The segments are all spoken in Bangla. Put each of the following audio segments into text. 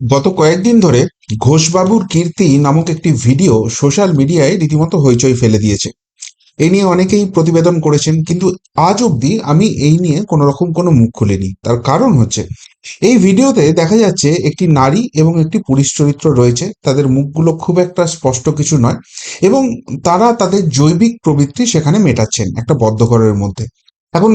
গত কয়েকদিন ধরে ঘোষবাবুর কীর্তি নামক একটি ভিডিও সোশ্যাল মিডিয়ায় রীতিমতো হইচই ফেলে দিয়েছে। এই নিয়ে অনেকেই প্রতিবেদন করেছেন, কিন্তু আজ অবধি আমি এই নিয়ে কোনো রকম কোনো মুখ খুলিনি। তার কারণ হচ্ছে, এই ভিডিওতে দেখা যাচ্ছে একটি নারী এবং একটি পুলিশ চরিত্র রয়েছে। তাদের মুখগুলো খুব একটা স্পষ্ট কিছু নয় এবং তারা তাদের জৈবিক প্রবৃত্তি সেখানে মেটাচ্ছেন একটা বদ্ধঘরের মধ্যে। এখন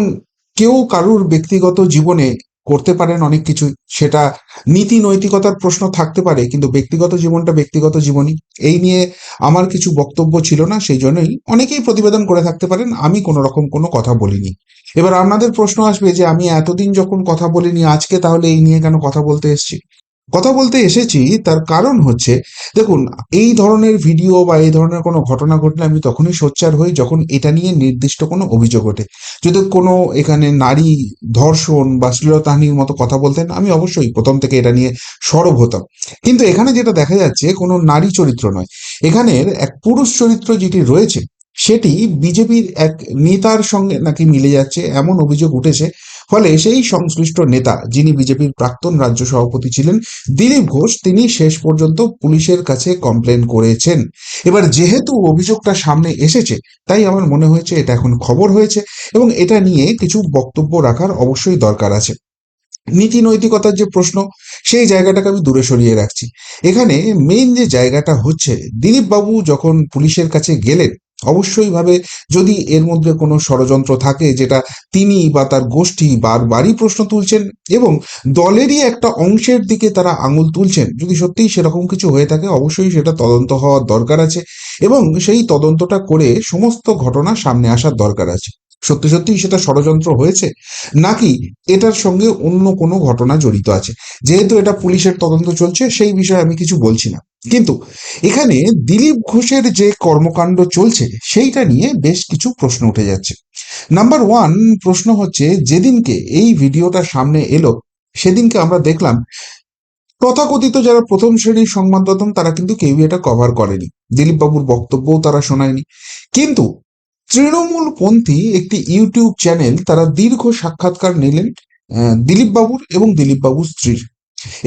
কেউ কারুর ব্যক্তিগত জীবনে করতে পারেন অনেক কিছু, সেটা নীতি নৈতিকতার প্রশ্ন থাকতে পারে, কিন্তু ব্যক্তিগত জীবনটা ব্যক্তিগত জীবনই। এই নিয়ে আমার কিছু বক্তব্য ছিল না, সেই জন্যই অনেকেই প্রতিবেদন করে থাকতে পারেন, আমি কোনো রকম কোনো কথা বলিনি। এবার আপনাদের প্রশ্ন আসবে যে আমি এতদিন যখন কথা বলিনি, আজকে তাহলে এই নিয়ে কেন কথা বলতে এসেছি? কথা বলতে এসেছি, তার কারণ হচ্ছে, দেখুন, এই ধরনের ভিডিও বা এই ধরনের কোনো ঘটনা ঘটলে আমি তখনই সোচ্চার হই যখন এটা নিয়ে নির্দিষ্ট কোনো অভিযোগ ওঠে। যদি কোনো এখানে নারী ধর্ষণ বা শ্লীলতাহানির মতো কথা বলতেন, আমি অবশ্যই প্রথম থেকে এটা নিয়ে সরব হতাম। কিন্তু এখানে যেটা দেখা যাচ্ছে, কোনো নারী চরিত্র নয়। এখানের এক পুরুষ চরিত্র যেটি রয়েছে, সেটি বিজেপির এক নেতার সঙ্গে নাকি মিলে যাচ্ছে, এমন অভিযোগ উঠেছে ফলে সেই সংশ্লিষ্ট নেতা যিনি বিজেপির প্রাক্তন রাজ্য সভাপতি ছিলেন, দিলীপ ঘোষ, তিনি শেষ পর্যন্ত পুলিশের কাছে কমপ্লেন করেছেন। এবার যেহেতু অভিযোগটা সামনে এসেছে, তাই আমার মনে হয়েছে এটা এখন খবর হয়েছে এবং এটা নিয়ে কিছু বক্তব্য রাখার অবশ্যই দরকার আছে। নীতি নৈতিকতার যে প্রশ্ন, সেই জায়গাটাকে আমি দূরে সরিয়ে রাখছি। এখানে মেইন যে জায়গাটা হচ্ছে দিলীপ বাবু যখন পুলিশের কাছে গেলেন অবশ্যই ভাবে যদি এর মধ্যে কোনো ষড়যন্ত্র থাকে যেটা তিনি বা তার গোষ্ঠী বারবারই প্রশ্ন তুলছেন এবং দলেরই একটা অংশের দিকে তারা আঙুল তুলছেন, যদি সত্যিই সেরকম কিছু হয়ে থাকে অবশ্যই সেটা তদন্ত হওয়ার দরকার আছে এবং সেই তদন্তটা করে সমস্ত ঘটনা সামনে আসার দরকার আছে। সত্যি সত্যি সেটা ষড়যন্ত্র হয়েছে নাকি এটার সঙ্গে অন্য কোনো ঘটনা জড়িত আছে? যেহেতু এটা পুলিশের তদন্ত চলছে, সেই বিষয়ে আমি কিছু বলছি না। কিন্তু এখানে দিলীপ ঘোষের যে কর্মকাণ্ড চলছে, সেইটা নিয়ে বেশ কিছু প্রশ্ন উঠে যাচ্ছে। নাম্বার ওয়ান প্রশ্ন হচ্ছে, যেদিনকে এই ভিডিওটা সামনে এলো, সেদিনকে আমরা দেখলাম, তথাকথিত যারা প্রথম শ্রেণির সংবাদ মাধ্যম তারা কিন্তু কেউই এটা কভার করেনি। দিলীপ বাবুর বক্তব্যও তারা শোনায়নি। কিন্তু তৃণমূলপন্থী একটি ইউটিউব চ্যানেল তারা দীর্ঘ সাক্ষাৎকার নিলেন দিলীপ বাবুর এবং দিলীপ বাবুর স্ত্রীর।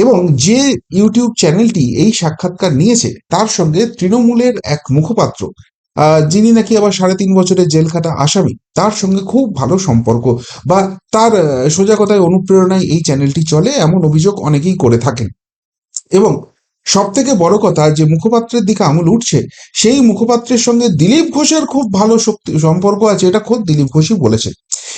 এবং যে ইউটিউব চ্যানেলটি এই সাক্ষাৎকার নিয়েছে, তার সঙ্গে তৃণমূলের এক মুখপাত্র যিনি নাকি আবার সাড়ে তিন বছরের জেল খাটা আসামি, তার সঙ্গে খুব ভালো সম্পর্ক বা তার সোজা কথায় অনুপ্রেরণায় এই চ্যানেলটি চলে এমন অভিযোগ অনেকেই করে থাকেন। এবং সব থেকে বড় কথা, যে মুখপাত্রের দিকে আমল উঠছে, সেই মুখপাত্রের সঙ্গে দিলীপ ঘোষের খুব ভালো শক্তি, সম্পর্ক আছে, এটা খোদ দিলীপ ঘোষই বলেছে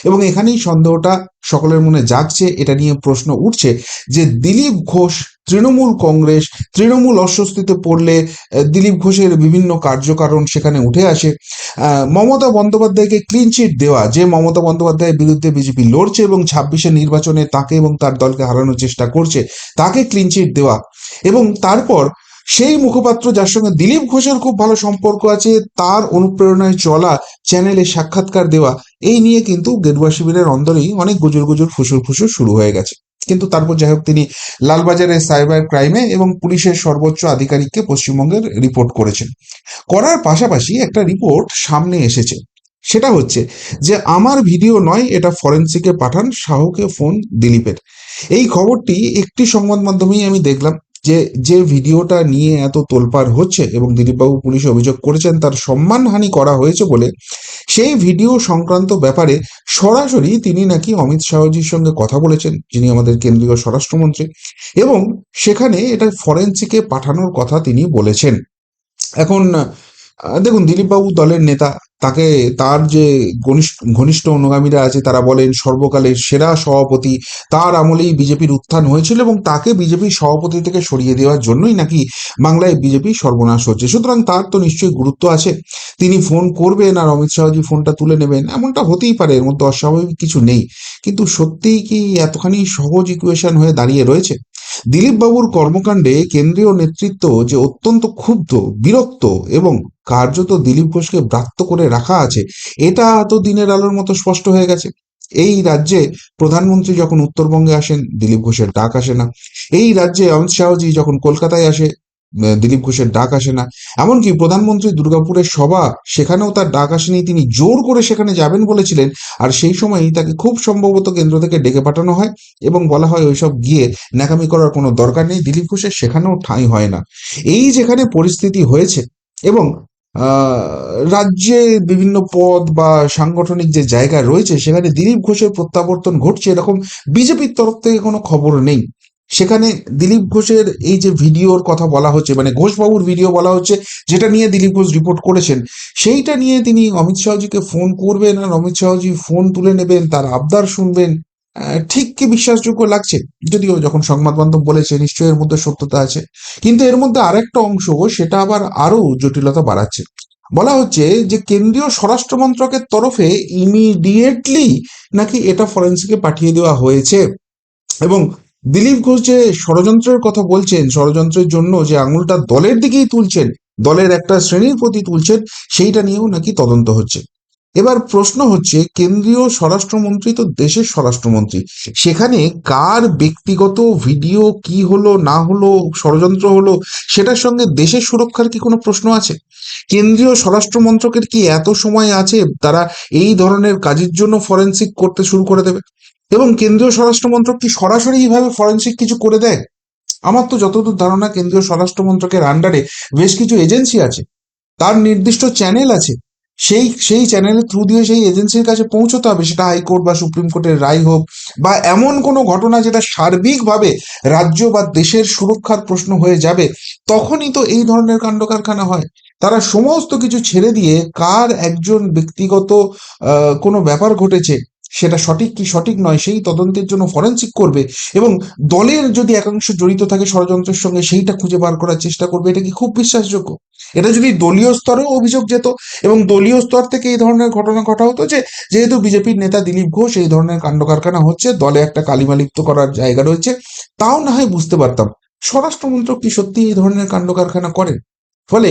এবং এখানেই সন্দেহটা সকলের মনে জাগছে, এটা নিয়ে প্রশ্ন উঠছে যে দিলীপ ঘোষ তৃণমূল কংগ্রেস, তৃণমূল অস্বস্তিতে পড়লে দিলীপ ঘোষের বিভিন্ন কার্যকারণ সেখানে উঠে আসে। মমতা বন্দ্যোপাধ্যায়কে ক্লিন চিট দেওয়া, যে মমতা বন্দ্যোপাধ্যায়ের বিরুদ্ধে বিজেপি লড়ছে এবং ছাব্বিশে নির্বাচনে তাকে এবং তার দলকে হারানোর চেষ্টা করছে, তাকে ক্লিন চিট দেওয়া এবং তারপর সেই মুখপাত্র যার সঙ্গে দিলীপ ঘোষের খুব ভালো সম্পর্ক আছে, তার অনুপ্রেরণায় চলা চ্যানেলে সাক্ষাৎকার দেওয়া, এই নিয়ে কিন্তু গেরুয়া শিবিরের অন্দরেই অনেক গুজুর গুজুর, ফুসুর ফুসুর শুরু হয়ে গেছে। কিন্তু তারপর যাই হোক, তিনি লালবাজারের সাইবার ক্রাইমে এবং পুলিশের সর্বোচ্চ আধিকারিককে পশ্চিমবঙ্গের রিপোর্ট করেছেন। করার পাশাপাশি একটা রিপোর্ট সামনে এসেছে। সেটা হচ্ছে যে, আমার ভিডিও নয়, এটা ফরেন্সিকে পাঠান শাহকে ফোন দিলীপের। এই খবরটি একটি সংবাদ মাধ্যমেই আমি দেখলাম। যে যে ভিডিওটা নিয়ে এত তোলপাড় হচ্ছে এবং দিলীপবাবু পুলিশে অভিযোগ করেছেন তার সম্মানহানি করা হয়েছে বলে, সেই ভিডিও সংক্রান্ত ব্যাপারে সরাসরি তিনি নাকি অমিত শাহজির সঙ্গে কথা বলেছেন, যিনি আমাদের কেন্দ্রীয় স্বরাষ্ট্রমন্ত্রী, এবং সেখানে এটা ফরেন্সিকে পাঠানোর কথা তিনি বলেছেন। এখন দেখুন, দিলীপবাবু দলের নেতা, তাকে তার যে ঘনিষ্ঠ ঘনিষ্ঠ অনুগামীরা আছে, তারা বলেন সর্বকালের সেরা সভাপতি, তার আমলেই বিজেপির উত্থান হয়েছিল এবং তাকে বিজেপির সভাপতি থেকে সরিয়ে দেওয়ার জন্যই নাকি বাংলায় বিজেপি সর্বনাশ হচ্ছে। সুতরাং তার তো নিশ্চয়ই গুরুত্ব আছে। তিনি ফোন করবেন আর অমিত শাহজি ফোনটা তুলে নেবেন, এমনটা হতেই পারে, এর মধ্যে অস্বাভাবিক কিছু নেই। কিন্তু সত্যিই কি এতখানি সহজ ইকুয়েশন হয়ে দাঁড়িয়ে রয়েছে? দিলীপ বাবুর কর্মকাণ্ডে কেন্দ্রীয় নেতৃত্ব যে অত্যন্ত ক্ষুব্ধ, বিরক্ত এবং কার্যত দিলীপ ঘোষকে ব্রাত্য করে রাখা আছে, এটা তো দিনের আলোর মতো স্পষ্ট হয়ে গেছে। এই রাজ্যে প্রধানমন্ত্রী যখন উত্তরবঙ্গে আসেন, দিলীপ ঘোষের ডাক আসে না। এই রাজ্যে অমিত শাহজি যখন কলকাতায় আসে দিলীপ ঘোষের ডাক আসে না। এমনকি প্রধানমন্ত্রী দুর্গাপুরের সভা, সেখানেও তার ডাক আসেনি, তিনি জোর করে সেখানে যাবেন বলেছিলেন, আর সেই সময়ই তাকে খুব সম্ভবত কেন্দ্র থেকে ডেকে পাঠানো হয় এবং বলা হয় ওইসব গিয়ে ন্যাকামি করার কোনো দরকার নেই, দিলীপ ঘোষের সেখানেও ঠাঁই হয় না। এই যেখানে পরিস্থিতি হয়েছে এবং রাজ্যে বিভিন্ন পদ বা সাংগঠনিক যে জায়গা রয়েছে, সেখানে দিলীপ ঘোষের প্রত্যাবর্তন ঘটছে, এরকম বিজেপির তরফ থেকে কোনো খবর নেই। সেখানে দিলীপ ঘোষের এই যে ভিডিওর কথা বলা হচ্ছে মানে ঘোষবাবুর ভিডিও বলা হচ্ছে, যেটা নিয়ে দিলীপ ঘোষ রিপোর্ট করেছেন, সেইটা নিয়ে তিনি অমিত শাহজিকে ফোন করবেন আর অমিত শাহজি ফোন তুলে নেবেন, তার আবদার শুনবেন। ঠিক কি বিশ্বাসযোগ্য লাগছে? যদিও যখন সংবাদ মাধ্যম বলেছে, নিশ্চয়ই এর মধ্যে সত্যতা আছে। কিন্তু এর মধ্যে আরেকটা অংশ, সেটা আবার আরও জটিলতা বাড়াচ্ছে। বলা হচ্ছে যে কেন্দ্রীয় স্বরাষ্ট্র মন্ত্রকের তরফে ইমিডিয়েটলি নাকি এটা ফরেন্সিকে পাঠিয়ে দেওয়া হয়েছে। এবং দিলীপ ঘোষ যে ষড়যন্ত্রের কথা বলছেন, ষড়যন্ত্রের জন্য যে আঙুলটা দলের দিকেই তুলছেন, দলের একটা শ্রেণির প্রতি তুলছেন, সেইটা নিয়েও নাকি তদন্ত হচ্ছে। এবার প্রশ্ন হচ্ছে, কেন্দ্রীয় স্বরাষ্ট্রমন্ত্রী তো দেশের স্বরাষ্ট্রমন্ত্রী, সেখানে কার ব্যক্তিগত ভিডিও, কি হলো, না হলো, ষড়যন্ত্র হলো, সেটার সঙ্গে দেশের সুরক্ষার কি কোনো প্রশ্ন আছে? কেন্দ্রীয় স্বরাষ্ট্র মন্ত্রকের কি এত সময় আছে, তারা এই ধরনের কাজের জন্য ফরেন্সিক করতে শুরু করে দেবে? এবং কেন্দ্রীয় স্বরাষ্ট্র মন্ত্রক কি সরাসরি এইভাবে ফরেন্সিক কিছু করে দেয়? আমার তো যতদূর ধারণা, কেন্দ্রীয় স্বরাষ্ট্র মন্ত্রকের আন্ডারে বেশ কিছু এজেন্সি আছে। তার নির্দিষ্ট চ্যানেল আছে। সেই সেই চ্যানেলের থ্রু দিয়ে সেই এজেন্সির কাছে পৌঁছতে হবে। সেটা হাইকোর্ট বা সুপ্রিম কোর্টের রায় হোক বা এমন কোনো ঘটনা যেটা সার্বিকভাবে রাজ্য বা দেশের সুরক্ষার প্রশ্ন হয়ে যাবে, তখনই তো এই ধরনের কাণ্ড কারখানা হয়। তারা সমস্ত কিছু ছেড়ে দিয়ে কার একজন ব্যক্তিগত কোনো ব্যাপার ঘটেছে সেটা সঠিক কি সঠিক নয়, সেই তদন্তের জন্য ফরেন্সিক করবে এবং দলের যদি একাংশ জড়িত থাকে ষড়যন্ত্রের সঙ্গে, সেইটা খুঁজে বার করার চেষ্টা করবে, এটা কি খুব বিশ্বাসযোগ্য? এটা যদি দলীয় স্তরেও অভিযোগ যেত এবং দলীয় স্তর থেকে এই ধরনের ঘটনা ঘটা হতো যে, যেহেতু বিজেপির নেতা দিলীপ ঘোষ এই ধরনের কাণ্ড কারখানা হচ্ছে, দলে একটা কালিমালিপ্ত করার জায়গা রয়েছে, তাও না হয় বুঝতে পারতাম। স্বরাষ্ট্রমন্ত্রক কি সত্যি এই ধরনের কাণ্ড কারখানা করেন ফলে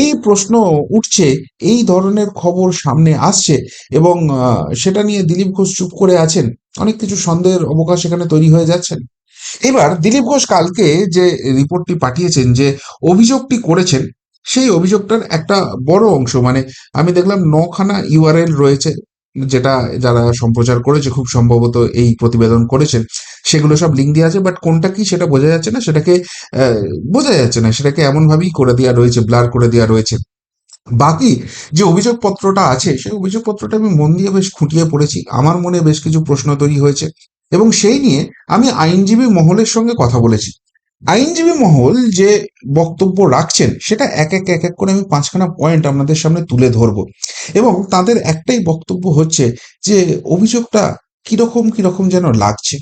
এই প্রশ্ন উঠছে, এই ধরনের খবর সামনে আসছে এবং সেটা নিয়ে দিলীপ ঘোষ চুপ করে আছেন। অনেক কিছু সন্দেহের অবকাশ এখানে তৈরি হয়ে যাচ্ছেন। এবার দিলীপ ঘোষ কালকে যে রিপোর্টটি পাঠিয়েছেন, যে অভিযোগটি করেছেন, সেই অভিযোগটার একটা বড় অংশ মানে আমি দেখলাম নখানা ইউআরএল রয়েছে। যেটা যারা সম্প্রচার করেছে, খুব সম্ভবত এই প্রতিবেদন করেছেন সেগুলো সব লিঙ্ক দেওয়া আছে বাট কোনটা কি সেটা বোঝা যাচ্ছে না, সেটাকে বোঝা যাচ্ছে না, সেটাকে এমনভাবেই করে দেওয়া রয়েছে ব্লার করে দেওয়া রয়েছে। বাকি যে অভিযোগপত্রটা আছে, সেই অভিযোগপত্রটা আমি মন দিয়ে বেশ খুঁটিয়ে পড়েছি, আমার মনে বেশ কিছু প্রশ্ন তৈরি হয়েছে, এবং সেই নিয়ে আমি আইনজীবী মহলের সঙ্গে কথা বলেছি। আইনজীবী মহল যে বক্তব্য রাখছেন, সেটা এক এক এক এক করে আমি পাঁচখানা পয়েন্ট আপনাদের সামনে তুলে ধরবো। এবং তাদের একটাই বক্তব্য হচ্ছে যে, অভিযোগটা কীরকম কীরকম যেন লাগছে।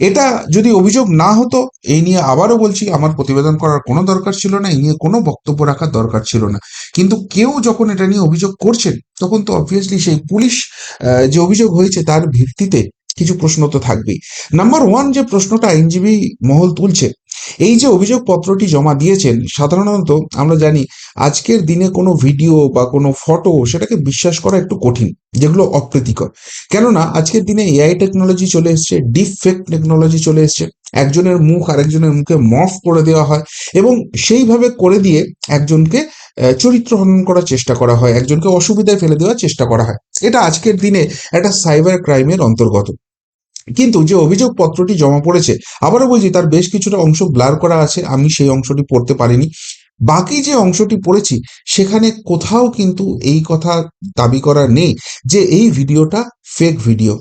এটা যদি অভিযোগ না হতো, এই নিয়ে আবারও বলছি, আমার প্রতিবেদন করার কোনো দরকার ছিল না, এই নিয়ে কোনো বক্তব্য রাখার দরকার ছিল না। কিন্তু কেউ যখন এটা নিয়ে অভিযোগ করছেন, তখন তো অবভিয়াসলি সেই পুলিশ যে অভিযোগ হয়েছে তার ভিত্তিতে কিছু প্রশ্ন তো থাকবেই। নাম্বার ওয়ান যে প্রশ্নটা আইনজীবী মহল তুলছে এই যে অভিযোগপত্রটি জমা দিয়েছেন, সাধারণত আমরা জানি আজকের দিনে কোনো ভিডিও বা কোনো ফটো সেটাকে বিশ্বাস করা একটু কঠিন, যেগুলো অপ্রীতিকর। কেননা আজকের দিনে এআই টেকনোলজি চলে এসছে ডিপ ফেক টেকনোলজি চলে এসছে। একজনের মুখ আরেকজনের মুখে মফ করে দেওয়া হয় এবং সেইভাবে করে দিয়ে একজনকে চরিত্র হনন করার চেষ্টা করা হয়, একজনকে অসুবিধায় ফেলে দেওয়ার চেষ্টা করা হয়। এটা আজকের দিনে একটা সাইবার ক্রাইমের অন্তর্গত। কিন্তু যে অভিযোগপত্রটি জমা পড়েছে, আবারও বলছি তার বেশ কিছুটা অংশ ব্লার করা আছে, আমি সেই অংশটি পড়তে পারিনি। বাকি যে অংশটি পড়েছি, সেখানে কোথাও কিন্তু এই কথা দাবি করা নেই যে এই ভিডিওটা ফেক ভিডিও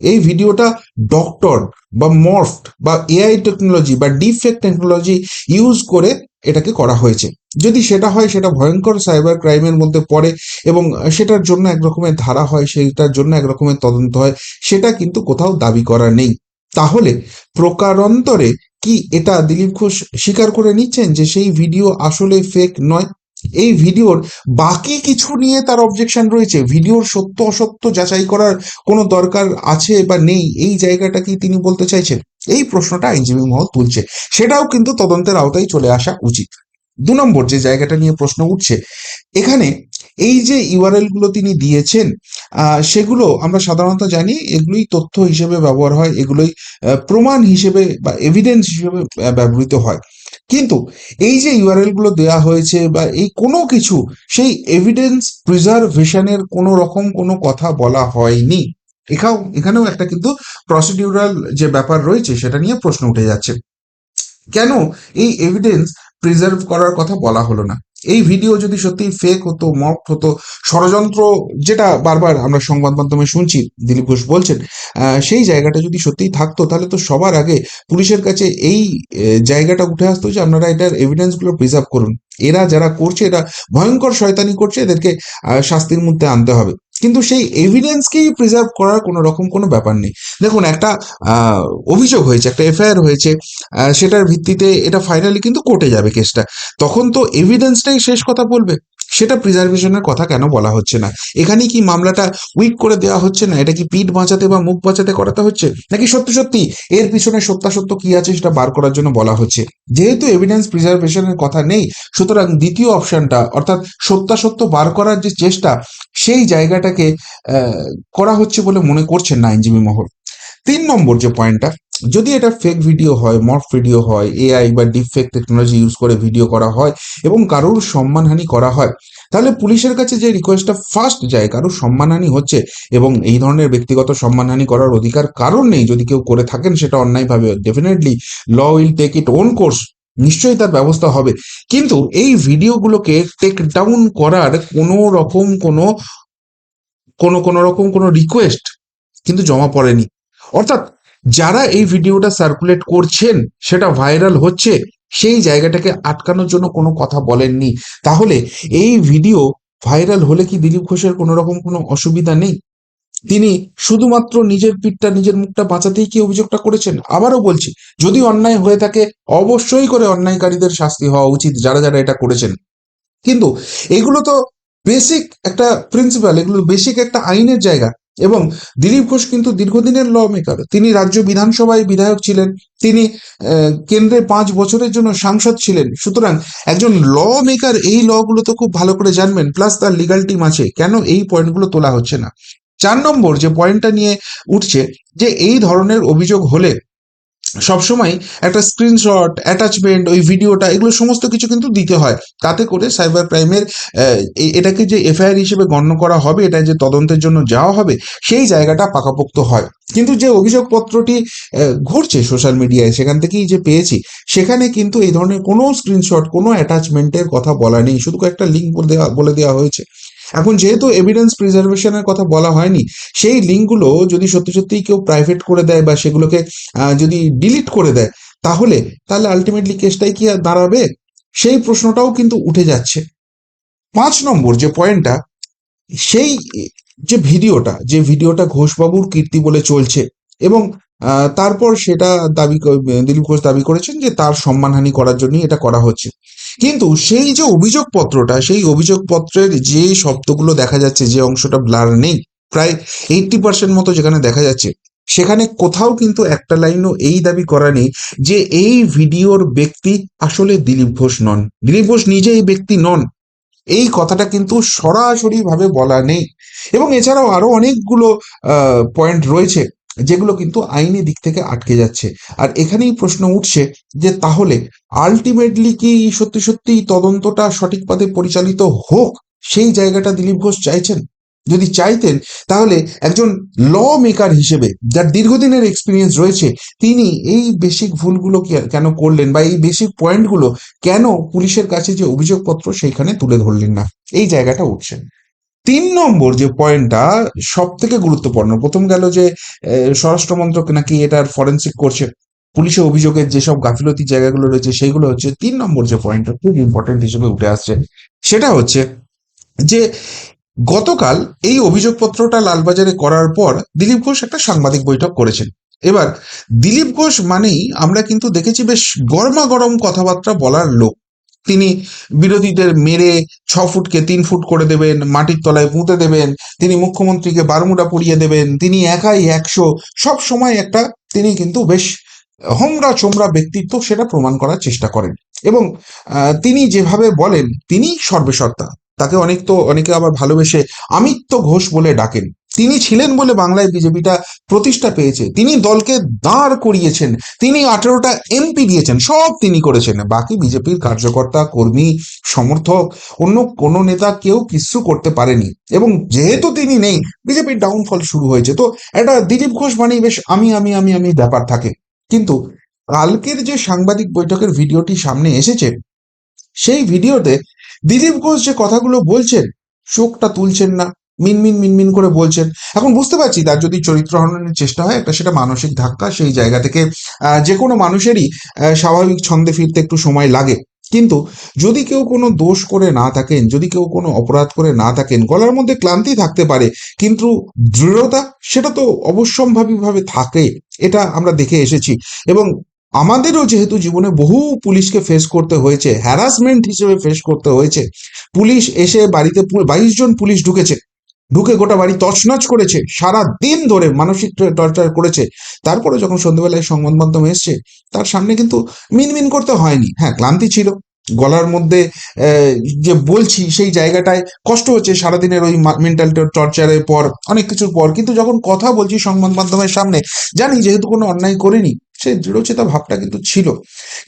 এই ভিডিওটা ডক্টর বা মর্ফড বা এআই টেকনোলজি বা ডিফেক্ট টেকনোলজি ইউজ করে এটাকে করা হয়েছে। যদি সেটা হয়, সেটা ভয়ঙ্কর সাইবার ক্রাইমের মধ্যে পড়ে এবং সেটার জন্য এক রকমের ধারা হয় সেইটার জন্য এক রকমের তদন্ত হয়, সেটা কিন্তু কোথাও দাবি করা নেই। তাহলে প্রকারান্তরে কি এটা দিলীপ ঘোষ স্বীকার করে নিচ্ছেন যে সেই ভিডিও আসলে ফেক নয়? এই ভিডিওর বাকি কিছু নিয়ে তার অবজেকশন রয়েছে। ভিডিওর সত্য অসত্য যাচাই করার কোনো দরকার আছে বা নেই? এই জায়গাটা কি তিনি বলতে চাইছেন? এই প্রশ্নটা আইনজীবী মহল তুলছে। সেটাও কিন্তু তদন্তের আওতায় চলে আসা উচিত। দু নম্বর যে জায়গাটা নিয়ে প্রশ্ন উঠছে, এখানে এই যে ইউআরএলগুলো তিনি দিয়েছেন সেগুলো আমরা সাধারণত জানি, এগুলোই তথ্য হিসেবে ব্যবহার হয়, এগুলোই প্রমাণ হিসেবে বা এভিডেন্স হিসেবে ব্যবহৃত হয়। কিন্তু এই যে ইউআরএলগুলো দেওয়া হয়েছে বা এই কোনো কিছু, সেই এভিডেন্স প্রিজার্ভেশনের কোনো রকম কোনো কথা বলা হয়নি। এখাও, এখানেও একটা কিন্তু প্রসিডিউরাল যে ব্যাপার রয়েছে সেটা নিয়ে প্রশ্ন উঠে যাচ্ছে। কেন এই এভিডেন্স প্রিজার্ভ করার কথা বলা হলো না? এই ভিডিও যদি সত্যি ফেক হতো মক হতো, ষড়যন্ত্র যেটা বারবার আমরা সংবাদ মাধ্যমে শুনছি, দিলীপ ঘোষ বলছেন সেই জায়গাটা যদি সত্যিই থাকতো, তাহলে তো সবার আগে পুলিশের কাছে এই জায়গাটা উঠে আসতো যে আপনারা এটার এভিডেন্সগুলো প্রিজার্ভ করুন। এরা যারা করছে, এরা ভয়ঙ্কর শয়তানি করছে, এদেরকে শাস্তির মধ্যে আনতে হবে। কিন্তু সেই এভিডেন্সকেই প্রিজার্ভ করার কোনো রকম কোনো ব্যাপার নেই। দেখুন, একটা অভিযোগ হয়েছে, একটা এফআইআর হয়েছে সেটার ভিত্তিতে এটা ফাইনালি কিন্তু কোর্টে যাবে কেসটা তখন তো এভিডেন্সটাই শেষ কথা বলবে। সেটা প্রিজার্ভেশনের কথা কেন বলা হচ্ছে না? এখানেই কি মামলাটা উইক করে দেওয়া হচ্ছে না? এটা কি পিঠ বাঁচাতে বা মুখ বাঁচাতে করাতে হচ্ছে? নাকি সত্যি সত্যি এর পিছনে সত্যাসত্য কি আছে সেটা বার করার জন্য বলা হচ্ছে? যেহেতু এভিডেন্স প্রিজার্ভেশনের কথা নেই, সুতরাং দ্বিতীয় অপশনটা অর্থাৎ সত্যাসত্য বার করার যে চেষ্টা, সেই জায়গাটাকে করা হচ্ছে বলে মনে করছেন না আইনজীবী মহল। তিন নম্বর যে পয়েন্টটা যদি এটা ফেক ভিডিও হয় মর্ফ ভিডিও হয় এআই বা ডিপ ফেক টেকনোলজি ইউজ করে ভিডিও করা হয় এবং কারোর সম্মানহানি করা হয়, তাহলে পুলিশের কাছে যে রিকোয়েস্টটা ফার্স্ট যায়, কারোর সম্মানহানি হচ্ছে এবং এই ধরনের ব্যক্তিগত সম্মানহানি করার অধিকার কারণ নেই। যদি কেউ করে থাকেন, সেটা অন্যায়ভাবে definitely law will take it own course নিশ্চয়ই তার ব্যবস্থা হবে। কিন্তু এই ভিডিওগুলোকে টেক ডাউন করার কোনো রকম কোনো কোনো কোনো রকম কোনো রিকোয়েস্ট কিন্তু জমা পড়েনি। অর্থাৎ যারা এই ভিডিওটা সার্কুলেট করছেন, সেটা ভাইরাল হচ্ছে, সেই জায়গাটাকে আটকানোর জন্য কোনো কথা বলেননি। তাহলে এই ভিডিও ভাইরাল হলে কি দিলীপ ঘোষের কোনো রকম কোনো অসুবিধা নেই? তিনি শুধুমাত্র নিজের পিঠটা, নিজের মুখটা বাঁচাতেই কি অভিযোগটা করেছেন? আবারও বলছি, যদি অন্যায় হয়ে থাকে, অবশ্যই করে অন্যায়কারীদের শাস্তি হওয়া উচিত, যারা যারা এটা করেছেন। কিন্তু এগুলো তো বেসিক একটা প্রিন্সিপাল এগুলো বেসিক একটা আইনের জায়গা। এবং দিলীপ ঘোষ কিন্তু দীর্ঘদিনের ল মেকার তিনি রাজ্য বিধানসভায় বিধায়ক ছিলেন। তিনি কেন্দ্রে পাঁচ বছরের জন্য সাংসদ ছিলেন। সুতরাং একজন ল মেকার এই লগুলো তো খুব ভালো করে জানবেন প্লাস তার লিগাল টিম আছে। কেন এই পয়েন্টগুলো তোলা হচ্ছে না? চার নম্বর যে পয়েন্টটা নিয়ে উঠছে, যে এই ধরনের অভিযোগ হলে সবসময় একটা স্ক্রিনশট অ্যাটাচমেন্ট ওই ভিডিওটা এগুলো সমস্ত কিছু কিন্তু দিতে হয়। তাতে করে সাইবার ক্রাইমের এটাকে যে এফআইআর হিসেবে গণ্য করা হবে এটা যে তদন্তের জন্য যাওয়া হবে, সেই জায়গাটা পাকাপোক্ত হয়। কিন্তু যে অভিযোগপত্রটি ঘুরছে সোশ্যাল মিডিয়ায় সেখান থেকেই যে পেয়েছি, সেখানে কিন্তু এই ধরনের কোনো স্ক্রিনশট কোনো অ্যাটাচমেন্টের কথা বলা নেই। শুধু একটা লিঙ্ক বলে দেওয়া বলে দেওয়া হয়েছে। এখন যেহেতু এভিডেন্স প্রিজার্ভেশনের কথা বলা হয়নি, সেই লিঙ্কগুলো যদি সত্যি সত্যি কেউ প্রাইভেট করে দেয় বা সেগুলোকে যদি ডিলিট করে দেয়, তাহলে তাহলে আলটিমেটলি কেসটাই কি দাঁড়াবে? সেই প্রশ্নটাও কিন্তু উঠে যাচ্ছে। পাঁচ নম্বর যে পয়েন্টটা সেই, যে ভিডিওটা যে ভিডিওটা ঘোষবাবুর কীর্তি বলে চলছে এবং তারপর সেটা দাবি দিলীপ ঘোষ দাবি করেছেন যে তার সম্মানহানি করার জন্যই এটা করা হচ্ছে। কিন্তু সেই যে অভিযোগপত্রটা, সেই অভিযোগপত্রের যে শব্দগুলো দেখা যাচ্ছে, যে অংশটা ব্লার নেই, প্রায় এইটটি পার্সেন্ট মতো যেখানে দেখা যাচ্ছে, সেখানে কোথাও কিন্তু একটা লাইনও এই দাবি করা নেই যে এই ভিডিওর ব্যক্তি আসলে দিলীপ ঘোষ নন। দিলীপ ঘোষ নিজে এই ব্যক্তি নন। এই কথাটা কিন্তু সরাসরি ভাবে বলা নেই। এবং এছাড়াও আরও অনেকগুলো পয়েন্ট রয়েছে। যেগুলো কিন্তু আইনি দিক থেকে আটকে যাচ্ছে। আর এখানেই প্রশ্ন উঠছে যে তাহলে আলটিমেটলি কি সত্যি সত্যি তদন্তটা সঠিক পথে পরিচালিত হোক? সেই জায়গাটা দিলীপ ঘোষ চাইছেন? যদি চাইতেন, তাহলে একজন ল মেকার হিসেবে যার দীর্ঘদিনের এক্সপিরিয়েন্স রয়েছে, তিনি এই বেসিক ভুলগুলো কেন করলেন বা এই বেসিক পয়েন্টগুলো কেন পুলিশের কাছে যে অভিযোগপত্র সেইখানে তুলে ধরলেন না? এই জায়গাটা উঠছে। তিন নম্বর যে পয়েন্টটা সব থেকে গুরুত্বপূর্ণ, প্রথম গেল যে স্বরাষ্ট্র মন্ত্রক নাকি এটার ফরেন্সিক করছে পুলিশের অভিযোগের যেসব গাফিলতি জায়গাগুলো রয়েছে, সেইগুলো হচ্ছে তিন নম্বর যে পয়েন্টটা খুব ইম্পর্টেন্ট হিসেবে উঠে আসছে। সেটা হচ্ছে যে, গতকাল এই অভিযোগপত্রটা লালবাজারে করার পর দিলীপ ঘোষ একটা সাংবাদিক বৈঠক করেছেন। এবার, দিলীপ ঘোষ মানেই আমরা কিন্তু দেখেছি বেশ গরমা গরম কথাবার্তা বলার লোক। তিনি বিরোধীদের মেরে ছ ফুটকে তিন ফুট করে দেবেন, মাটির তলায় পুঁতে দেবেন, তিনি মুখ্যমন্ত্রীকে বারমুডা পরিয়ে দেবেন, তিনি একাই একশো। সব সময় একটা তিনি কিন্তু বেশ হোমরা চোমরা ব্যক্তিত্ব সেটা প্রমাণ করার চেষ্টা করেন। এবং তিনি যেভাবে বলেন তিনি সর্বেসর্তা তাকে অনেক তো, অনেকে আবার ভালোবেসে আমিত্য ঘোষ বলে ডাকেন। তিনি ছিলেন বলে বাংলায় বিজেপিটা প্রতিষ্ঠা পেয়েছে। তিনি দলকে দাঁড় করিয়েছেন। তিনি আঠেরোটা এমপি দিয়েছেন। সব তিনি করেছেন। বাকি বিজেপির কার্যকর্তা, কর্মী, সমর্থক, অন্য কোনো নেতা কেউ কিছু করতে পারেনি। এবং যেহেতু তিনি নেই, বিজেপির ডাউনফল শুরু হয়েছে। তো একটা দিলীপ ঘোষ মানে বেশ আমি আমি আমি আমি ব্যাপার থাকে। কিন্তু কালকের যে সাংবাদিক বৈঠকের ভিডিওটি সামনে এসেছে, সেই ভিডিওতে দিলীপ ঘোষ যে কথাগুলো বলছেন, চোখটা তুলছেন না। মিনমিন মিনমিন করে বলছেন। এখন বুঝতে পারছি তার যদি চরিত্র হননের চেষ্টা হয়, একটা সেটা মানসিক ধাক্কা, সেই জায়গা থেকে যে কোনো মানুষেরই স্বাভাবিক ছন্দে ফিরতে একটু সময় লাগে। কিন্তু যদি কেউ কোনো দোষ করে না থাকেন, যদি কেউ কোনো অপরাধ করে না থাকেন, গলার মধ্যে ক্লান্তি থাকতে পারে, কিন্তু দৃঢ়তা সেটা তো অবশ্যম্ভাবীভাবে থাকে, এটা আমরা দেখে এসেছি। এবং আমাদেরও যেহেতু জীবনে বহু পুলিশকে ফেস করতে হয়েছে হ্যারাসমেন্ট হিসেবে ফেস করতে হয়েছে, পুলিশ এসে বাড়িতে বাইশ জন পুলিশ ঢুকেছে ঢুকে গোটা বাড়ি তছনছ করেছে, সারা দিন ধরে মানসিক টর্চার করেছে। তারপরে যখন সন্ধ্যেবেলায় সংবাদ মাধ্যম এসছে, তার সামনে কিন্তু মিনমিন করতে হয়নি। হ্যাঁ ক্লান্তি ছিল। গলার মধ্যে যে বলছি সেই জায়গাটায় কষ্ট হচ্ছে সারাদিনের ওই মেন্টাল টর্চারের পর, অনেক কিছুর পর। কিন্তু যখন কথা বলছি সংবাদ মাধ্যমের সামনে, জানি যেহেতু কোনো অন্যায় করিনি, সে দৃঢ়চেতা ভাবটা কিন্তু ছিল।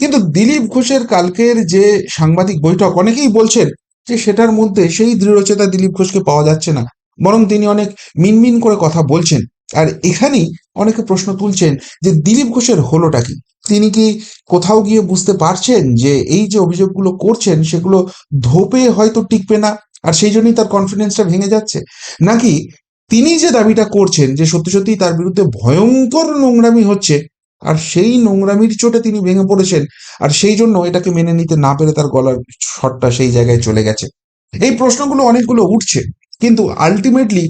কিন্তু দিলীপ ঘোষের কালকের যে সাংবাদিক বৈঠক, অনেকেই বলছেন যে সেটার মধ্যে সেই দৃঢ়চেতা দিলীপ ঘোষকে পাওয়া যাচ্ছে না। বরং তিনি অনেক মিনমিন করে কথা বলছেন। আর এখানেই অনেকে প্রশ্ন তুলছেন যে দিলীপ ঘোষের হলোটা কি? তিনি কি কোথাও গিয়ে বুঝতে পারছেন যে এই যে অভিযোগগুলো করছেন সেগুলো ধোপে হয়তো টিকবে না আর সেই জন্যই তার কনফিডেন্সটা ভেঙে যাচ্ছে? নাকি তিনি যে দাবিটা করছেন যে সত্যি সত্যি তার বিরুদ্ধে ভয়ঙ্কর নোংরামি হচ্ছে আর সেই নোংরামির চোটে তিনি ভেঙে পড়েছেন আর সেই জন্য এটাকে মেনে নিতে না পেরে তার গলার শটটা সেই জায়গায় চলে গেছে। এই প্রশ্নগুলো অনেকগুলো উঠছে। কিন্তু আলটিমেটলি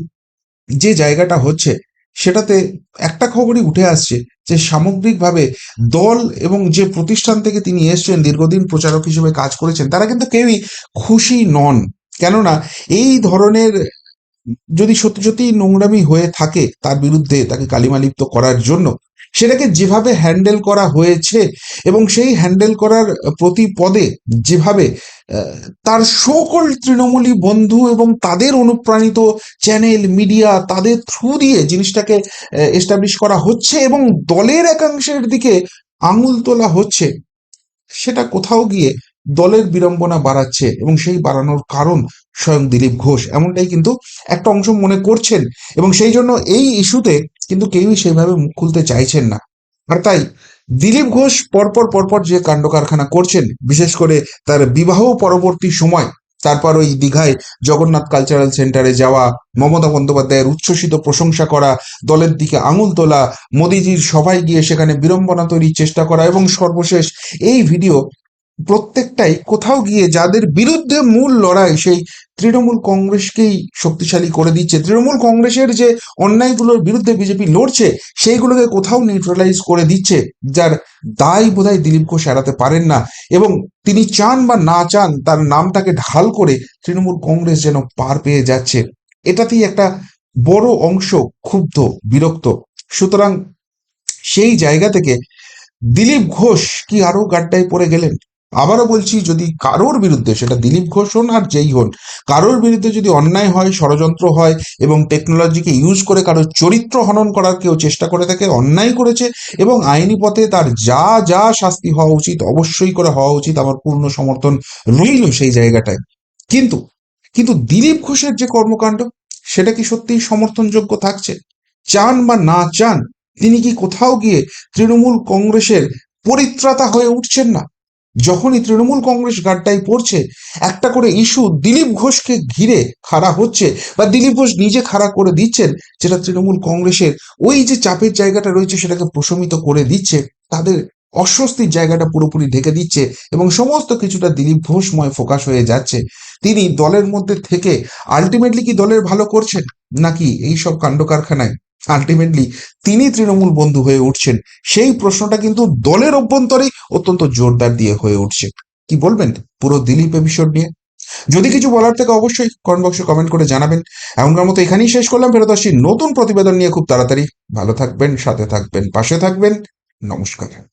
যে জায়গাটা হচ্ছে, সেটাতে একটা খবরই উঠে আসছে যে সামগ্রিকভাবে দল এবং যে প্রতিষ্ঠান থেকে তিনি এসছেন, দীর্ঘদিন প্রচারক হিসেবে কাজ করেছেন, তারা কিন্তু কেউই খুশি নন। কেননা এই ধরনের যদি সত্যি সত্যি নোংরামি হয়ে থাকে তার বিরুদ্ধে তাকে কালিমালিপ্ত করার জন্য সেটাকে যেভাবে হ্যান্ডেল করা হয়েছে এবং সেই হ্যান্ডেল করার প্রতি পদে যেভাবে তার সকল তৃণমূলী বন্ধু এবং তাদের অনুপ্রাণিত চ্যানেল, মিডিয়া তাদের থ্রু দিয়ে জিনিসটাকে এস্টাবলিশ করা হচ্ছে এবং দলের একাংশের দিকে আঙুল তোলা হচ্ছে, সেটা কোথাও গিয়ে দলের বিড়ম্বনা বাড়াচ্ছে এবং সেই বাড়ানোর কারণ স্বয়ং দিলীপ ঘোষ। এমনটাই কিন্তু একটা অংশ মনে করছেন এবং সেই জন্য এই ইস্যুতে কিন্তু কেউই সেইভাবে মুখ খুলতে চাইছেন না। আর তাই দিলীপ ঘোষ পরপর পরপর যে কাণ্ড কারখানা করছেন, বিশেষ করে তার বিবাহ পরবর্তী সময়, তারপর ওই দীঘায় জগন্নাথ কালচারাল সেন্টারে যাওয়া, মমতা বন্দ্যোপাধ্যায়ের উচ্ছ্বসিত প্রশংসা করা, দলের দিকে আঙুল তোলা, মোদিজির সভায় গিয়ে সেখানে বিড়ম্বনা তৈরির চেষ্টা করা এবং সর্বশেষ এই ভিডিও প্রত্যেকটাই কোথাও গিয়ে যাদের বিরুদ্ধে মূল লড়াই, সেই তৃণমূল কংগ্রেসকেই শক্তিশালী করে দিচ্ছে। তৃণমূল কংগ্রেসের যে অন্যায়গুলোর বিরুদ্ধে বিজেপি লড়ছে, সেইগুলোকে কোথাও নিউট্রালাইজ করে দিচ্ছে, যার দায় বোধহয় দিলীপ ঘোষ এড়াতে পারেন না। এবং তিনি চান বা না চান, তার নামটাকে ঢাল করে তৃণমূল কংগ্রেস যেন পার পেয়ে যাচ্ছে। এটাতেই একটা বড় অংশ ক্ষুব্ধ, বিরক্ত। সুতরাং সেই জায়গা থেকে দিলীপ ঘোষ কি আরও গাড্ডায় পড়ে গেলেন? আবারও বলছি, যদি কারোর বিরুদ্ধে, সেটা দিলীপ ঘোষ হন আর যেই হন, কারোর বিরুদ্ধে যদি অন্যায় হয়, ষড়যন্ত্র হয় এবং টেকনোলজিকে ইউজ করে কারোর চরিত্র হনন করার কেউ চেষ্টা করে থাকে, অন্যায় করেছে এবং আইনি পথে তার যা যা শাস্তি হওয়া উচিত, অবশ্যই করে হওয়া উচিত, আমার পূর্ণ সমর্থন রইল সেই জায়গাটায়। কিন্তু কিন্তু দিলীপ ঘোষের যে কর্মকাণ্ড, সেটা কি সত্যিই সমর্থনযোগ্য থাকছে? চান বা না চান, তিনি কি কোথাও গিয়ে তৃণমূল কংগ্রেসের পরিত্রাতা হয়ে উঠছেন না? যখনই তৃণমূল কংগ্রেস গাড্ডায় পড়ছে, একটা করে ইস্যু দিলীপ ঘোষকে ঘিরে খাড়া হচ্ছে বা দিলীপ ঘোষ নিজে খাড়া করে দিচ্ছেন, যেটা তৃণমূল কংগ্রেসের ওই যে চাপের জায়গাটা রয়েছে সেটাকে প্রশমিত করে দিচ্ছে, তাদের অস্বস্তির জায়গাটা পুরোপুরি ঢেকে দিচ্ছে এবং সমস্ত কিছুটা দিলীপ ঘোষময় ফোকাস হয়ে যাচ্ছে। তিনি দলের মধ্যে থেকে আলটিমেটলি কি দলের ভালো করছেন? নাকি এই সব কাণ্ড কারখানায় আলটিমেটলি তিনি তৃণমূল বন্ধু হয়ে উঠছেন। সেই প্রশ্নটা কিন্তু দলের অভ্যন্তরে অত্যন্ত জোরদার দিয়ে হয়ে উঠছে। কি বলবেন? পুরো দিলীপ এপিসোড নিয়ে? যদি কিছু বলার থেকে অবশ্যই কমেন্ট বক্সে কমেন্ট করে জানাবেন। এমনকার মতো এখানেই শেষ করলাম। ফেরত আসছি নতুন প্রতিবেদন নিয়ে খুব তাড়াতাড়ি। ভালো থাকবেন, সাথে থাকবেন, পাশে থাকবেন। নমস্কার।